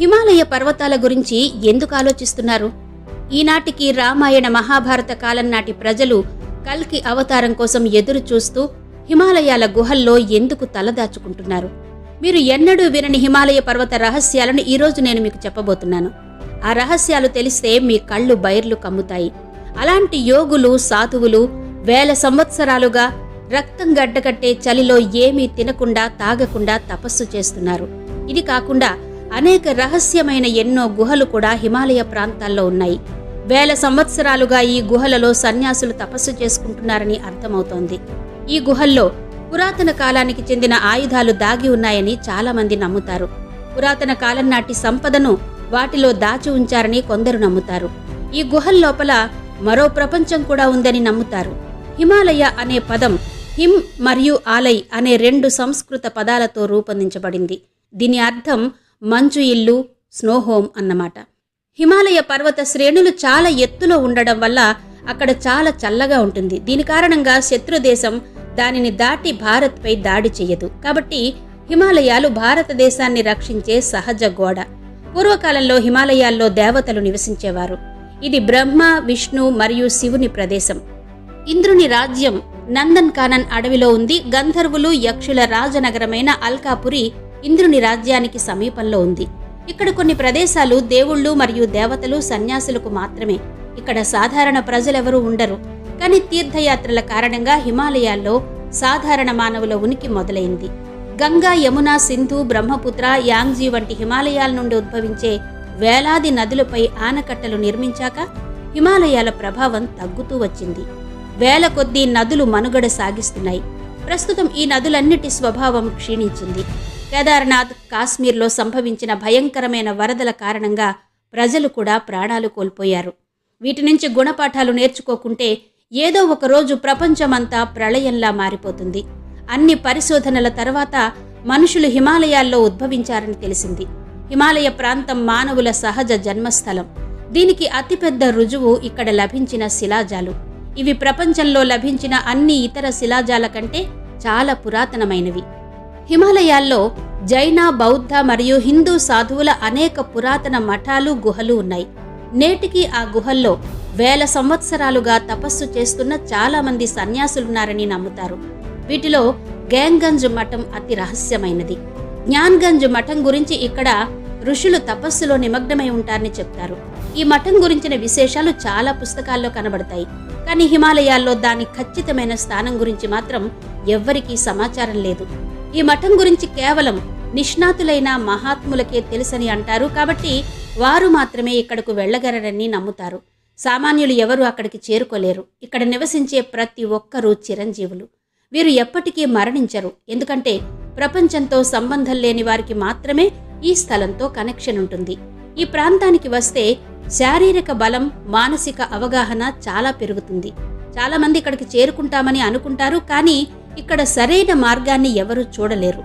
హిమాలయ పర్వతాల గురించి ఎందుకు ఆలోచిస్తున్నారు? ఈనాటికి రామాయణ మహాభారత కాలం నాటి ప్రజలు కల్కి అవతారం కోసం ఎదురు చూస్తూ హిమాలయాల గుహల్లో ఎందుకు తలదాచుకుంటున్నారు? మీరు ఎన్నడూ వినని హిమాలయ పర్వత రహస్యాలను ఈరోజు నేను మీకు చెప్పబోతున్నాను. ఆ రహస్యాలు తెలిస్తే మీ కళ్ళు బైర్లు కమ్ముతాయి. అలాంటి యోగులు సాధువులు వేల సంవత్సరాలుగా రక్తం గడ్డకట్టే చలిలో ఏమీ తినకుండా తాగకుండా తపస్సు చేస్తున్నారు. ఇది కాకుండా అనేక రహస్యమైన ఎన్నో గుహలు కూడా హిమాలయ ప్రాంతాల్లో ఉన్నాయి. వేల సంవత్సరాలుగా ఈ గుహలలో సన్యాసులు తపస్సు చేసుకుంటున్నారని అర్థమవుతోంది. ఈ గుహల్లో పురాతన కాలానికి చెందిన ఆయుధాలు దాగి ఉన్నాయని చాలామంది నమ్ముతారు. పురాతన కాలం నాటి సంపదను వాటిలో దాచి ఉంచారని కొందరు నమ్ముతారు. ఈ గుహల లోపల మరో ప్రపంచం కూడా ఉందని నమ్ముతారు. హిమాలయ అనే పదం హిమ్ మరియు ఆలయ్ అనే రెండు సంస్కృత పదాలతో రూపొందించబడింది. దీని అర్థం మంచు ఇల్లు స్నో హోమ్ అన్నమాట. హిమాలయ పర్వత శ్రేణులు చాలా ఎత్తులో ఉండడం వల్ల అక్కడ చాలా చల్లగా ఉంటుంది. దీని కారణంగా శత్రుదేశం దానిని దాటి భారత్పై దాడి చేయదు. కాబట్టి హిమాలయాలు భారతదేశాన్ని రక్షించే సహజ గోడ. పూర్వకాలంలో హిమాలయాల్లో దేవతలు నివసించేవారు. ఇది బ్రహ్మ విష్ణు మరియు శివుని ప్రదేశం. ఇంద్రుని రాజ్యం నందన్ కానన్ అడవిలో ఉంది. గంధర్వులు యక్షుల రాజనగరమైన అల్కాపురి ఇంద్రుని రాజ్యానికి సమీపంలో ఉంది. ఇక్కడ కొన్ని ప్రదేశాలు దేవుళ్ళు మరియు దేవతలు సన్యాసులకు మాత్రమే. ఇక్కడ సాధారణ ప్రజలెవరూ ఉండరు. కానీ తీర్థయాత్రల కారణంగా హిమాలయాల్లో సాధారణ మానవుల ఉనికి మొదలైంది. గంగా యమున సింధు బ్రహ్మపుత్ర యాంగ్జీ వంటి హిమాలయాల నుండి ఉద్భవించే వేలాది నదులపై ఆనకట్టలు నిర్మించాక హిమాలయాల ప్రభావం తగ్గుతూ వచ్చింది. వేల కొద్దీ నదులు మనుగడ సాగిస్తున్నాయి. ప్రస్తుతం ఈ నదులన్నిటి స్వభావం క్షీణించింది. కేదార్నాథ్ కాశ్మీర్లో సంభవించిన భయంకరమైన వరదల కారణంగా ప్రజలు కూడా ప్రాణాలు కోల్పోయారు. వీటి నుంచి గుణపాఠాలు నేర్చుకోకుంటే ఏదో ఒక రోజు ప్రపంచమంతా ప్రళయంలా మారిపోతుంది. అన్ని పరిశోధనల తర్వాత మనుషులు హిమాలయాల్లో ఉద్భవించారని తెలిసింది. హిమాలయ ప్రాంతం మానవుల సహజ జన్మస్థలం. దీనికి అతిపెద్ద రుజువు ఇక్కడ లభించిన శిలాజాలు. ఇవి ప్రపంచంలో లభించిన అన్ని ఇతర శిలాజాల కంటే చాలా పురాతనమైనవి. హిమాలయాల్లో జైన బౌద్ధ మరియు హిందూ సాధువుల అనేక పురాతన మఠాలు గుహలు ఉన్నాయి. నేటికి ఆ గుహల్లో వేల సంవత్సరాలుగా తపస్సు చేస్తున్న చాలామంది సన్యాసులున్నారని నమ్ముతారు. వీటిలో గ్యాంగంజ్ మఠం అతి రహస్యమైనది. జ్ఞాన్గంజ్ మఠం గురించి ఇక్కడ ఋషులు తపస్సులో నిమగ్నమై ఉంటారని చెప్తారు. ఈ మఠం గురించిన విశేషాలు చాలా పుస్తకాల్లో కనబడతాయి. కానీ హిమాలయాల్లో దాని ఖచ్చితమైన స్థానం గురించి మాత్రం ఎవ్వరికీ సమాచారం లేదు. ఈ మఠం గురించి కేవలం నిష్ణాతులైన మహాత్ములకే తెలుసని అంటారు. కాబట్టి వారు మాత్రమే ఇక్కడకు వెళ్ళగలరని నమ్ముతారు. సామాన్యులు ఎవరు అక్కడికి చేరుకోలేరు. ఇక్కడ నివసించే ప్రతి ఒక్కరూ చిరంజీవులు. వీరు ఎప్పటికీ మరణించరు. ఎందుకంటే ప్రపంచంతో సంబంధం లేని వారికి మాత్రమే ఈ స్థలంతో కనెక్షన్ ఉంటుంది. ఈ ప్రాంతానికి వస్తే శారీరక బలం మానసిక అవగాహన చాలా పెరుగుతుంది. చాలామంది ఇక్కడికి చేరుకుంటామని అనుకుంటారు. కానీ ఇక్కడ సరైన మార్గాన్ని ఎవరూ చూడలేరు.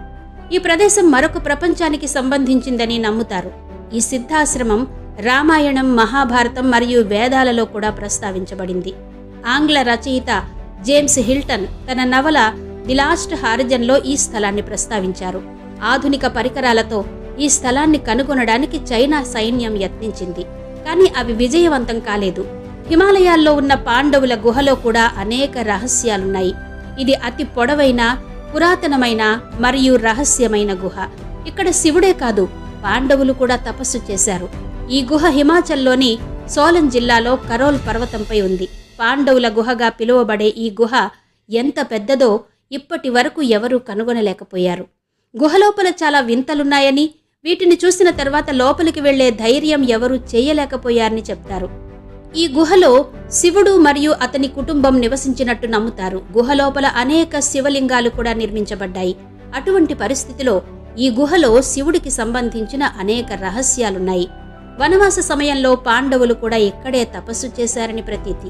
ఈ ప్రదేశం మరొక ప్రపంచానికి సంబంధించిందని నమ్ముతారు. ఈ సిద్ధాశ్రమం రామాయణం మహాభారతం మరియు వేదాలలో కూడా ప్రస్తావించబడింది. ఆంగ్ల రచయిత జేమ్స్ హిల్టన్ తన నవల ది లాస్ట్ హారిజన్లో ఈ స్థలాన్ని ప్రస్తావించారు. ఆధునిక పరికరాలతో ఈ స్థలాన్ని కనుగొనడానికి చైనా సైన్యం యత్నించింది. కానీ అవి విజయవంతం కాలేదు. హిమాలయాల్లో ఉన్న పాండవుల గుహలో కూడా అనేక రహస్యాలున్నాయి. ఇది అతి పొడవైన పురాతనమైన మరియు రహస్యమైన గుహ. ఇక్కడ శివుడే కాదు పాండవులు కూడా తపస్సు చేశారు. ఈ గుహ హిమాచల్లోని సోలన్ జిల్లాలో కరోల్ పర్వతంపై ఉంది. పాండవుల గుహగా పిలువబడే ఈ గుహ ఎంత పెద్దదో ఇప్పటి వరకు ఎవరూ కనుగొనలేకపోయారు. గుహలోపల చాలా వింతలున్నాయని వీటిని చూసిన తర్వాత లోపలికి వెళ్ళే ధైర్యం ఎవరూ చేయలేకపోయారని చెప్తారు. ఈ గుహలో శివుడు మరియు అతని కుటుంబం నివసించినట్టు నమ్ముతారు. గుహలోపల అనేక శివలింగాలు కూడా నిర్మించబడ్డాయి. అటువంటి పరిస్థితిలో ఈ గుహలో శివుడికి సంబంధించిన అనేక రహస్యాలున్నాయి. వనవాస సమయంలో పాండవులు కూడా ఇక్కడే తపస్సు చేశారని ప్రతీతి.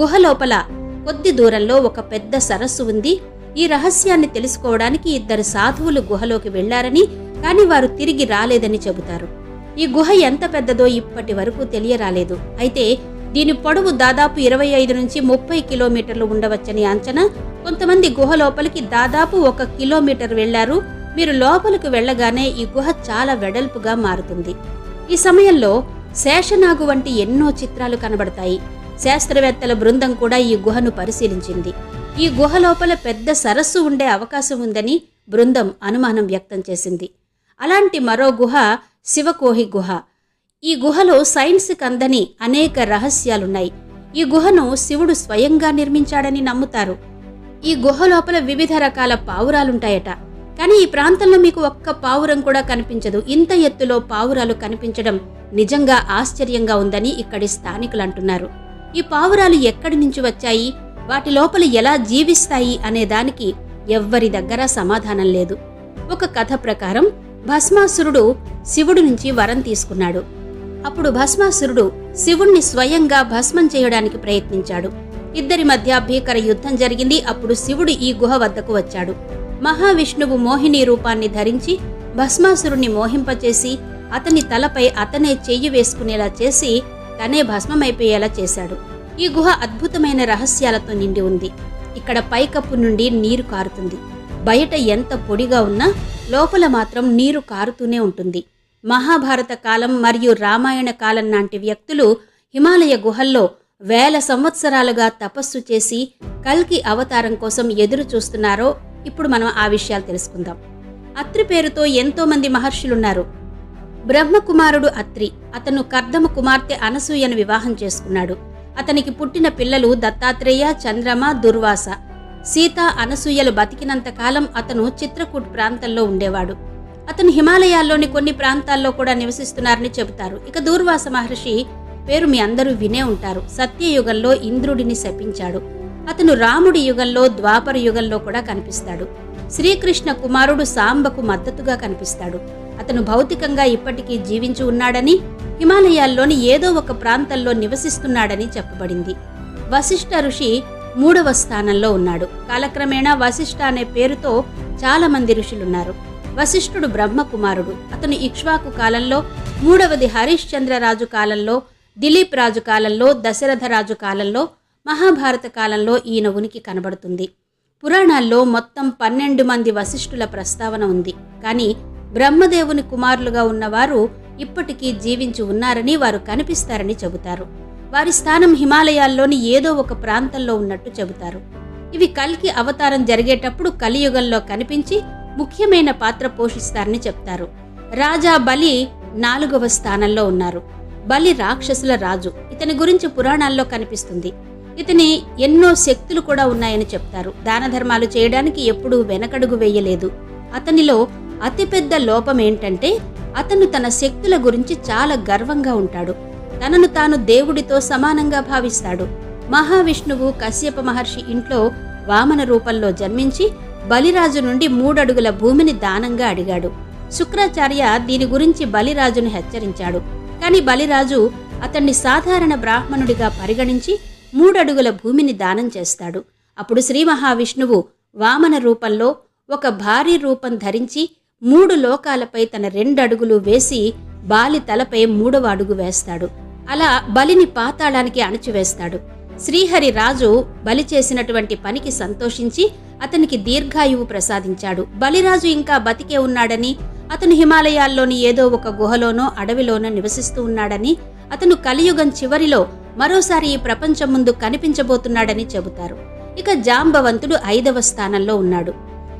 గుహలోపల కొద్ది దూరంలో ఒక పెద్ద సరస్సు ఉంది. ఈ రహస్యాన్ని తెలుసుకోవడానికి ఇద్దరు సాధువులు గుహలోకి వెళ్ళారని కానీ వారు తిరిగి రాలేదని చెబుతారు. ఈ గుహ ఎంత పెద్దదో ఇప్పటి వరకు తెలియరాలేదు. అయితే దీని పొడవు దాదాపు ఇరవై ఐదు నుంచి ముప్పై కిలోమీటర్లు ఉండవచ్చని అంచనా. కొంతమంది గుహ లోపలికి దాదాపు ఒక కిలోమీటర్ వెళ్ళారు. మీరు లోపలికి వెళ్ళగానే ఈ గుహ చాలా వెడల్పుగా మారుతుంది. ఈ సమయంలో శేషనాగు వంటి ఎన్నో చిత్రాలు కనబడతాయి. శాస్త్రవేత్తల బృందం కూడా ఈ గుహను పరిశీలించింది. ఈ గుహ లోపల పెద్ద సరస్సు ఉండే అవకాశం ఉందని బృందం అనుమానం వ్యక్తం చేసింది. అలాంటి మరో గుహ శివకోహి గుహ. ఈ గుహలో సైన్స్ కందని అనేక రహస్యాలున్నాయి. ఈ గుహను శివుడు స్వయంగా నిర్మించాడని నమ్ముతారు. ఈ గుహ లోపల వివిధ రకాల పావురాలుంటాయట. కానీ ఈ ప్రాంతంలో మీకు ఒక్క పావురం కూడా కనిపించదు. ఇంత ఎత్తులో పావురాలు కనిపించడం నిజంగా ఆశ్చర్యంగా ఉందని ఇక్కడి స్థానికులు అంటున్నారు ఈ పావురాలు ఎక్కడి నుంచి వచ్చాయి? వాటి లోపల ఎలా జీవిస్తాయి అనే దానికి ఎవ్వరి దగ్గర సమాధానం లేదు. ఒక కథ ప్రకారం భస్మాసురుడు శివుడు నుంచి వరం తీసుకున్నాడు. అప్పుడు భస్మాసురుడు శివుణ్ణి స్వయంగా భస్మం చేయడానికి ప్రయత్నించాడు. ఇద్దరి మధ్య భీకర యుద్ధం జరిగింది. అప్పుడు శివుడు ఈ గుహ వద్దకు వచ్చాడు. మహావిష్ణువు మోహిని రూపాన్ని ధరించి భస్మాసురుణ్ణి మోహింపచేసి అతని తలపై అతనే చెయ్యి వేసుకునేలా చేసి తనే భస్మమైపోయేలా చేశాడు. ఈ గుహ అద్భుతమైన రహస్యాలతో నిండి ఉంది. ఇక్కడ పైకప్పు నుండి నీరు కారుతుంది. బయట ఎంత పొడిగా ఉన్నా లోపల మాత్రం నీరు కారుతూనే ఉంటుంది. మహాభారత కాలం మరియు రామాయణ కాలం లాంటి వ్యక్తులు హిమాలయ గుహల్లో వేల సంవత్సరాలుగా తపస్సు చేసి కల్కి అవతారం కోసం ఎదురు చూస్తున్నారో ఇప్పుడు మనం ఆ విషయాలు తెలుసుకుందాం. అత్రి పేరుతో ఎంతో మంది మహర్షులున్నారు. బ్రహ్మకుమారుడు అత్రి అతను కర్దమ కుమార్తె అనసూయను వివాహం చేసుకున్నాడు. అతనికి పుట్టిన పిల్లలు దత్తాత్రేయ చంద్రమ దుర్వాస. సీత అనసూయలు బతికినంత కాలం అతను చిత్రకూట్ ప్రాంతంలో ఉండేవాడు. అతను హిమాలయాల్లోని కొన్ని ప్రాంతాల్లో కూడా నివసిస్తున్నారని చెబుతారు. ఇక దూర్వాస మహర్షి పేరు మీ అందరూ వినే ఉంటారు. సత్యయుగంలో ఇంద్రుడిని శపించాడు. అతను రాముడి యుగంలో ద్వాపర యుగంలో కూడా కనిపిస్తాడు. శ్రీకృష్ణ కుమారుడు సాంబకు మద్దతుగా కనిపిస్తాడు. అతను భౌతికంగా ఇప్పటికీ జీవించి ఉన్నాడని హిమాలయాల్లోని ఏదో ఒక ప్రాంతంలో నివసిస్తున్నాడని చెప్పబడింది. వశిష్ఠ ఋషి మూడవ స్థానంలో ఉన్నాడు. కాలక్రమేణా వశిష్ఠ అనే పేరుతో చాలామంది ఋషులున్నారు. వశిష్ఠుడు బ్రహ్మకుమారుడు. అతను ఇక్ష్వాకు కాలంలో మూడవది హరిశ్చంద్రరాజు కాలంలో దిలీప్ రాజు కాలంలో దశరథ రాజు కాలంలో మహాభారత కాలంలో ఈయన ఉనికి కనబడుతుంది. పురాణాల్లో మొత్తం పన్నెండు మంది వశిష్ఠుల ప్రస్తావన ఉంది. కానీ బ్రహ్మదేవుని కుమారులుగా ఉన్నవారు ఇప్పటికీ జీవించి ఉన్నారని వారు కనిపిస్తారని చెబుతారు. వారి స్థానం హిమాలయాల్లోని ఏదో ఒక ప్రాంతంలో ఉన్నట్టు చెబుతారు. ఇవి కల్కి అవతారం జరిగేటప్పుడు కలియుగంలో కనిపించి ముఖ్యమైన పాత్ర పోషిస్తారని చెప్తారు. రాజా బలి నాలుగవ స్థానంలో ఉన్నారు. బలి రాక్షసుల రాజు. ఇతని గురించి పురాణాల్లో కనిపిస్తుంది. ఇతని ఎన్నో శక్తులు కూడా ఉన్నాయని చెప్తారు. దాన ధర్మాలు చేయడానికి ఎప్పుడూ వెనకడుగు వేయలేదు. అతనిలో అతిపెద్ద లోపం ఏంటంటే అతను తన శక్తుల గురించి చాలా గర్వంగా ఉంటాడు. తనను తాను దేవుడితో సమానంగా భావిస్తాడు. మహావిష్ణువు కశ్యప మహర్షి ఇంట్లో వామన రూపంలో జన్మించి బలిరాజు నుండి మూడడుగుల భూమిని దానంగా అడిగాడు. శుక్రాచార్య దీని గురించి బలిరాజును హెచ్చరించాడు. కాని బలిరాజు అతన్ని సాధారణ బ్రాహ్మణుడిగా పరిగణించి మూడడుగుల భూమిని దానం చేస్తాడు. అప్పుడు శ్రీ మహావిష్ణువు వామన రూపంలో ఒక భారీ రూపం ధరించి మూడు లోకాలపై తన రెండడుగులు వేసి బాలి తలపై మూడవ అడుగు వేస్తాడు. అలా బలిని పాతాళానికి అణచివేస్తాడు. శ్రీహరి రాజు బలి చేసినటువంటి పనికి సంతోషించి అతనికి దీర్ఘాయువు ప్రసాదించాడు. బలిరాజు ఇంకా బతికే ఉన్నాడని అతను హిమాలయాల్లోని ఏదో ఒక గుహలోనో అడవిలోనో నివసిస్తూ ఉన్నాడని అతను కలియుగం చివరిలో మరోసారి ఈ ప్రపంచం ముందు కనిపించబోతున్నాడని చెబుతారు. ఇక జాంబవంతుడు ఐదవ స్థానంలో ఉన్నాడు.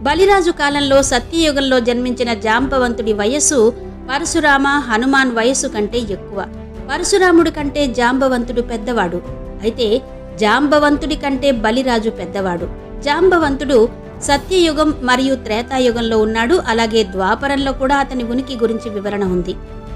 బలిరాజు కాలంలో సత్యయుగంలో జన్మించిన జాంబవంతుడి వయస్సు పరశురామ హనుమాన్ వయస్సు కంటే ఎక్కువ. పరశురాముడి కంటే జాంబవంతుడు పెద్దవాడు. అయితే జాంబవంతుడి కంటే బలిరాజు పెద్దవాడు. జాంబవంతుడు సత్యయుగం మరియు త్రేతాయుగంలో ఉన్నాడు. అలాగే ద్వాపరంలో కూడా అతని ఉనికి గురించి వివరణ ఉంది.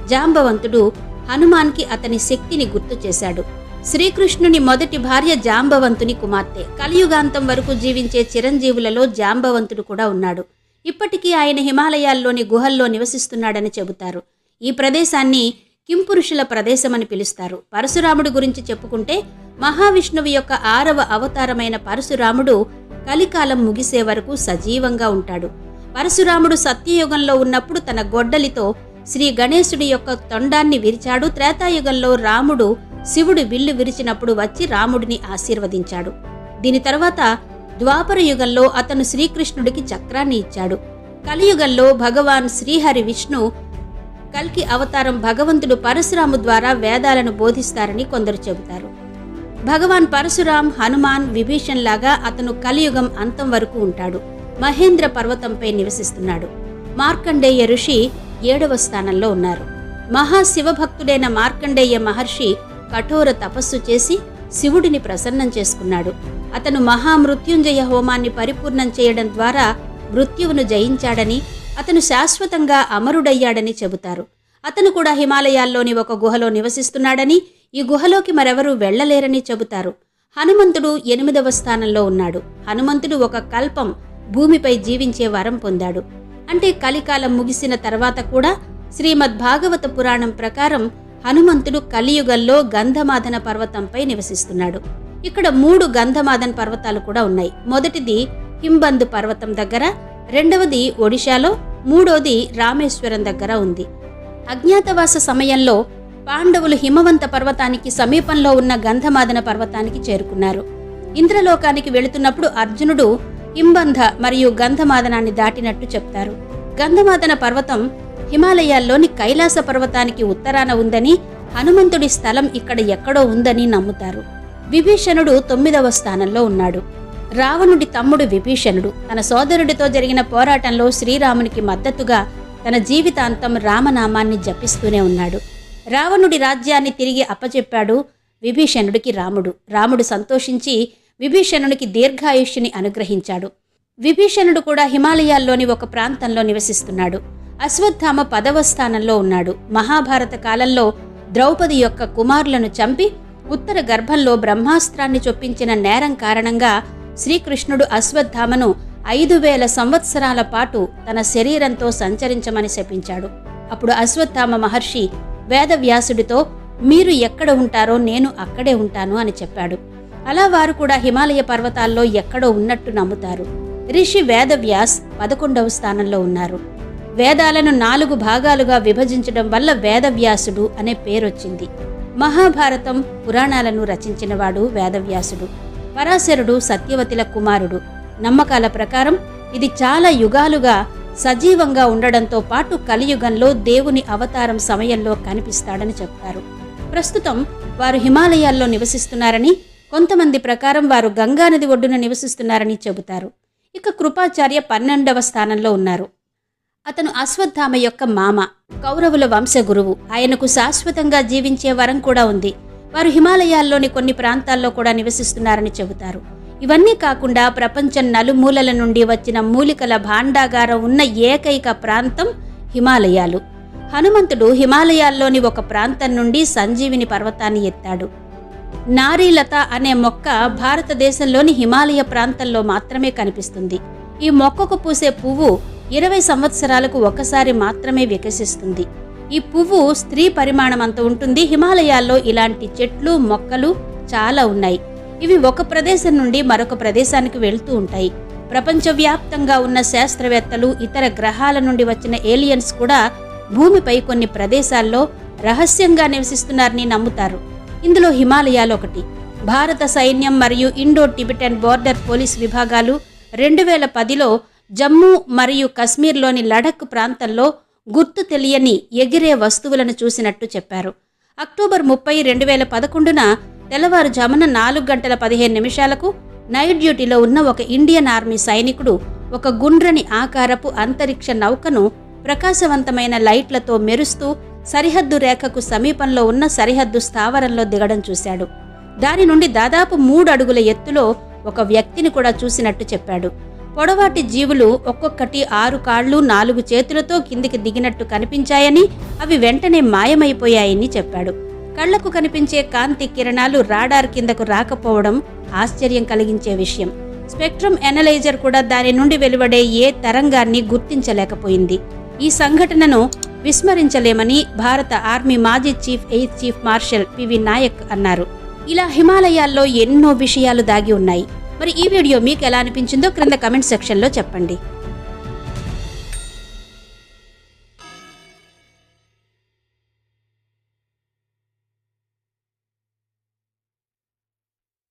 జాంబవంతుడు హనుమాన్కి అతని శక్తిని గుర్తు చేశాడు. శ్రీకృష్ణుని మొదటి భార్య జాంబవంతుని కుమార్తె. కలియుగాంతం వరకు జీవించే చిరంజీవులలో జాంబవంతుడు కూడా ఉన్నాడు. ఇప్పటికీ ఆయన హిమాలయాల్లోని గుహల్లో నివసిస్తున్నాడని చెబుతారు. ఈ ప్రదేశాన్ని కింపురుషుల ప్రదేశమని పిలుస్తారు. పరశురాముడి గురించి చెప్పుకుంటే మహావిష్ణువు యొక్క ఆరవ అవతారమైన పరశురాముడు కలికాలం ముగిసే వరకు సజీవంగా ఉంటాడు. పరశురాముడు సత్యయుగంలో ఉన్నప్పుడు తన గొడ్డలితో శ్రీ గణేశుడి యొక్క తొండాన్ని విరిచాడు. త్రేతాయుగంలో రాముడు శివుడు విల్లు విరిచినప్పుడు వచ్చి రాముడిని ఆశీర్వదించాడు. దీని తర్వాత ద్వాపర యుగంలో అతను శ్రీకృష్ణుడికి చక్రాన్ని ఇచ్చాడు. కలియుగంలో భగవాన్ శ్రీహరి విష్ణు కల్కి అవతారం భగవంతుడు పరశురాము ద్వారా వేదాలను బోధిస్తారని కొందరు చెబుతారు. భగవాన్ పరశురాం హనుమాన్ విభీషణ్ లాగా అతను కలియుగం అంతం వరకు ఉంటాడు. మహేంద్ర పర్వతంపై నివసిస్తున్నాడు. మార్కండేయ ఋషి ఏడవ స్థానంలో ఉన్నారు. మహాశివభక్తుడైన మార్కండేయ మహర్షి కఠోర తపస్సు చేసి శివుడిని ప్రసన్నం చేసుకున్నాడు. అతను మహామృత్యుంజయ హోమాన్ని పరిపూర్ణం చేయడం ద్వారా మృత్యువును జయించాడని అతను శాశ్వతంగా అమరుడయ్యాడని చెబుతారు. అతను కూడా హిమాలయాల్లోని ఒక గుహలో నివసిస్తున్నాడని ఈ గుహలోకి మరెవరూ వెళ్ళలేరని చెబుతారు. హనుమంతుడు ఎనిమిదవ స్థానంలో ఉన్నాడు. హనుమంతుడు ఒక కల్పం భూమిపై జీవించే వరం పొందాడు. అంటే కలికాలం ముగిసిన తర్వాత కూడా శ్రీమద్ భాగవత పురాణం ప్రకారం హనుమంతుడు కలియుగంలో గంధమాదన పర్వతంపై నివసిస్తున్నాడు. ఇక్కడ మూడు గంధమాదన్ పర్వతాలు కూడా ఉన్నాయి. మొదటిది హింబంద్ పర్వతం దగ్గర రెండవది ఒడిశాలో మూడోది రామేశ్వరం దగ్గర ఉంది. అజ్ఞాతవాస సమయంలో పాండవులు హిమవంత పర్వతానికి సమీపంలో ఉన్న గంధమాదన పర్వతానికి చేరుకున్నారు. ఇంద్రలోకానికి వెళుతున్నప్పుడు అర్జునుడు హింబంధ మరియు గంధమాదనాన్ని దాటినట్టు చెప్తారు. గంధమాదన పర్వతం హిమాలయాల్లోని కైలాస పర్వతానికి ఉత్తరాన ఉందని హనుమంతుడి స్థలం ఇక్కడ ఎక్కడో ఉందని నమ్ముతారు. విభీషణుడు తొమ్మిదవ స్థానంలో ఉన్నాడు. రావణుడి తమ్ముడు విభీషణుడు తన సోదరుడితో జరిగిన పోరాటంలో శ్రీరామునికి మద్దతుగా తన జీవితాంతం రామనామాన్ని జపిస్తూనే ఉన్నాడు. రావణుడి రాజ్యాన్ని తిరిగి అప్పచెప్పాడు విభీషణుడికి రాముడు. రాముడు సంతోషించి విభీషణునికి దీర్ఘాయుష్యుని అనుగ్రహించాడు. విభీషణుడు కూడా హిమాలయాల్లోని ఒక ప్రాంతంలో నివసిస్తున్నాడు. అశ్వత్థామ పదవ స్థానంలో ఉన్నాడు. మహాభారత కాలంలో ద్రౌపది యొక్క కుమారులను చంపి ఉత్తర గర్భంలో బ్రహ్మాస్త్రాన్ని చొప్పించిన నేరం కారణంగా శ్రీకృష్ణుడు అశ్వత్థామను ఐదు వేల సంవత్సరాల పాటు తన శరీరంతో సంచరించమని శపించాడు. అప్పుడు అశ్వత్థామ మహర్షి వేదవ్యాసుడితో మీరు ఎక్కడ ఉంటారో నేను అక్కడే ఉంటాను అని చెప్పాడు. అలా వారు కూడా హిమాలయ పర్వతాల్లో ఎక్కడో ఉన్నట్టు నమ్ముతారు. రిషి వేదవ్యాస్ పదకొండవ స్థానంలో ఉన్నారు. వేదాలను నాలుగు భాగాలుగా విభజించడం వల్ల వేదవ్యాసుడు అనే పేరొచ్చింది. మహాభారతం పురాణాలను రచించినవాడు వేదవ్యాసుడు. పరాశరుడు సత్యవతిల కుమారుడు. నమ్మకాల ప్రకారం ఇది చాలా యుగాలుగా సజీవంగా ఉండడంతో పాటు కలియుగంలో దేవుని అవతారం సమయంలో కనిపిస్తాడని చెప్తారు. ప్రస్తుతం వారు హిమాలయాల్లో నివసిస్తున్నారని కొంతమంది ప్రకారం వారు గంగానది ఒడ్డున నివసిస్తున్నారని చెబుతారు. ఇక కృపాచార్య పన్నెండవ స్థానంలో ఉన్నారు. అతను అశ్వత్థామ యొక్క మామ కౌరవుల వంశగురువు. ఆయనకు శాశ్వతంగా జీవించే వరం కూడా ఉంది. వారు హిమాలయాల్లోని కొన్ని ప్రాంతాల్లో కూడా నివసిస్తున్నారని చెబుతారు. ఇవన్నీ కాకుండా ప్రపంచం నలుమూలల నుండి వచ్చిన మూలికల భాండాగారం ఉన్న ఏకైక ప్రాంతం హిమాలయాలు. హనుమంతుడు హిమాలయాల్లోని ఒక ప్రాంతం నుండి సంజీవిని పర్వతాన్ని ఎత్తాడు. నారీలత అనే మొక్క భారతదేశంలోని హిమాలయ ప్రాంతంలో మాత్రమే కనిపిస్తుంది. ఈ మొక్కకు పూసే పువ్వు ఇరవై సంవత్సరాలకు ఒకసారి మాత్రమే వికసిస్తుంది. ఈ పువ్వు స్త్రీ పరిమాణం అంత ఉంటుంది. హిమాలయాల్లో ఇలాంటి చెట్లు మొక్కలు చాలా ఉన్నాయి. ఇవి ఒక ప్రదేశం నుండి మరొక ప్రదేశానికి వెళ్తూ ఉంటాయి. ప్రపంచవ్యాప్తంగా ఉన్న శాస్త్రవేత్తలు ఇతర గ్రహాల నుండి వచ్చిన ఏలియన్స్ కూడా భూమిపై కొన్ని ప్రదేశాల్లో రహస్యంగా నివసిస్తున్నారని నమ్ముతారు. ఇందులో హిమాలయాలు ఒకటి. భారత సైన్యం మరియు ఇండో టిబెటన్ బోర్డర్ పోలీస్ విభాగాలు రెండు వేల పదిలో జమ్మూ మరియు కశ్మీర్లోని లడక్ ప్రాంతంలో గుర్తు తెలియని ఎగిరే వస్తువులను చూసినట్టు చెప్పారు. అక్టోబర్ ముప్పై రెండు వేల పదకొండున తెల్లవారుజామున నాలుగు గంటల పదిహేను నిమిషాలకు నైట్ డ్యూటీలో ఉన్న ఒక ఇండియన్ ఆర్మీ సైనికుడు ఒక గుండ్రని ఆకారపు అంతరిక్ష నౌకను ప్రకాశవంతమైన లైట్లతో మెరుస్తూ సరిహద్దు రేఖకు సమీపంలో ఉన్న సరిహద్దు స్థావరంలో దిగడం చూశాడు. దాని నుండి దాదాపు మూడు అడుగుల ఎత్తులో ఒక వ్యక్తిని కూడా చూసినట్టు చెప్పాడు. పొడవాటి జీవులు ఒక్కొక్కటి ఆరు కాళ్ళు నాలుగు చేతులతో కిందికి దిగినట్టు కనిపించాయని అవి వెంటనే మాయమైపోయాయని చెప్పాడు. కళ్ళకు కనిపించే కాంతి కిరణాలు రాడార్ కిందకు రాకపోవడం ఆశ్చర్యం కలిగించే విషయం. స్పెక్ట్రమ్ ఎనలైజర్ కూడా దాని నుండి వెలువడే ఏ తరంగాన్ని గుర్తించలేకపోయింది. ఈ సంఘటనను విస్మరించలేమని భారత ఆర్మీ మాజీ chief air chief marshal PV Naik అన్నారు. ఇలా హిమాలయాల్లో ఎన్నో విషయాలు దాగి ఉన్నాయి. మరి ఈ వీడియో మీకు ఎలా అనిపించిందో క్రింద కమెంట్ సెక్షన్లో చెప్పండి.